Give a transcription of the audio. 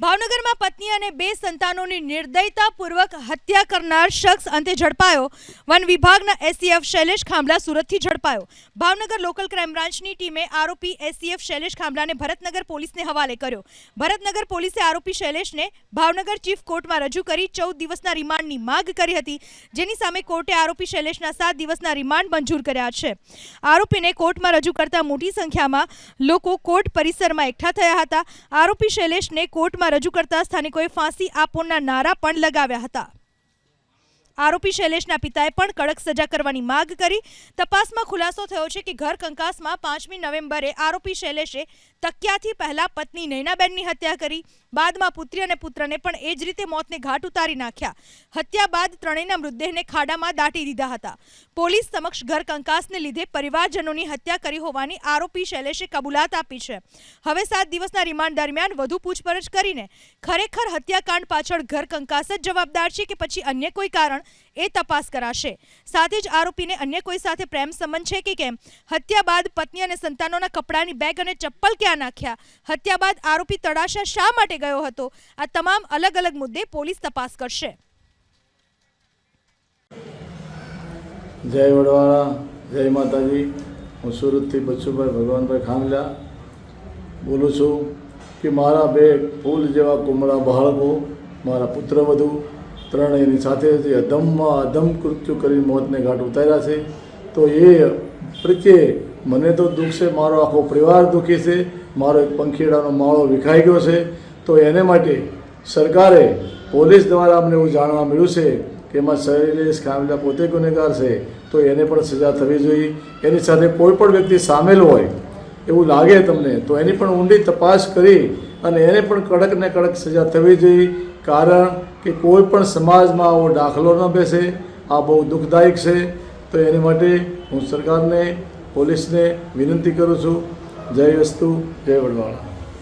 ભાવનગરમાં પત્ની અને બે સંતાનોની નિર્દયતાપૂર્વક હત્યા કરનાર શખ્સ અંતે ઝડપાયો. વન વિભાગના એસીએફ શૈલેષ ખાંભલા સુરતથી ઝડપાયો. ભાવનગર લોકલ ક્રાઇમ બ્રાન્ચની ટીમે આરોપી એસીએફ શૈલેષ ખાંભલાને ભરતનગર પોલીસને હવાલે કર્યો. ભરતનગર પોલીસે આરોપી શૈલેષને ભાવનગર ચીફ કોર્ટમાં રજૂ કરી ચૌદ દિવસના રિમાન્ડની માંગ કરી હતી. જેની સામે કોર્ટે આરોપી શૈલેષના સાત દિવસના રિમાન્ડ મંજૂર કર્યા છે. આરોપીને કોર્ટમાં રજૂ કરતા મોટી સંખ્યામાં લોકો કોર્ટ પરિસરમાં એકઠા થયા હતા. આરોપી શૈલેષને કોર્ટમાં રજૂ કરતા સ્થાનિકોએ ફાંસી આપોના નારા પણ લગાવ્યા હતા. આરોપી શૈલેષના પિતાએ પણ કડક સજા કરવાની માંગ કરી. તપાસમાં ખુલાસો થયો છે કે ઘર કંકાસમાં પાંચમી નવેમ્બરે આરોપી શૈલેષે તકિયાથી પહેલા પત્ની નૈનાબેનની હત્યા કરી. બાદમાં પુત્રી અને પુત્રને પણ એ જ રીતે મોતને ઘાટ ઉતારી નાખ્યા. હત્યા બાદ ત્રણેયના મૃતદેહને ખાડામાં દાટી દીધા હતા. પોલીસ સમક્ષ ઘર કંકાસને લીધે પરિવારજનોની હત્યા કરી હોવાની આરોપી શૈલેષે કબૂલાત આપી છે. હવે સાત દિવસના રિમાન્ડ દરમિયાન વધુ પૂછપરછ કરીને ખરેખર હત્યાકાંડ પાછળ ઘર કંકાસ જ જવાબદાર છે કે પછી અન્ય કોઈ કારણ? એ તપાસ કરાશે. સાથે જ આરોપીને અન્ય કોઈ સાથે પ્રેમ સંબંધ છે કે કેમ? હત્યા બાદ પત્ની અને સંતાનોના કપડાની બેગ અને ચપ્પલ ક્યાં નાખ્યા? હત્યા બાદ આરોપી તળાશા શા માટે ગયો હતો? આ તમામ અલગ અલગ મુદ્દે પોલીસ તપાસ કરશે. જય વડવાળા જય માતાજી. હું સુરતથી બચ્ચુભાઈ ભગવાનભાઈ ખાંગલા બોલું છું કે મારા બે ફૂલ જેવા કુમળા બાળકો, મારા પુત્રવધુ ત્રણેયની સાથે જે અધમમાં અધમ કૃત્યુ કરી મોતને ઘાટ ઉતાર્યા છે. તો એ પ્રત્યે મને તો દુઃખ છે, મારો આખો પરિવાર દુઃખી છે, મારો એક પંખીડાનો માળો વિખાઈ ગયો છે. તો એને માટે સરકારે પોલીસ દ્વારા અમને એવું જાણવા મળ્યું છે કે એમાં શૈલેષ ખામલા પોતે ગુનેગાર છે, તો એને પણ સજા થવી જોઈએ. એની સાથે કોઈ પણ વ્યક્તિ સામેલ હોય એવું લાગે તમને, તો એની પણ ઊંડી તપાસ કરી અને એને પણ કડક ને કડક સજા થવી જોઈએ. કારણ કે કોઈ પણ સમાજમાં આવો દાખલો ન બેસે, આ બહુ દુઃખદાયક છે. તો એની માટે હું સરકારને, પોલીસને વિનંતી કરું છું. જય વસ્તુ, જય વડવાળા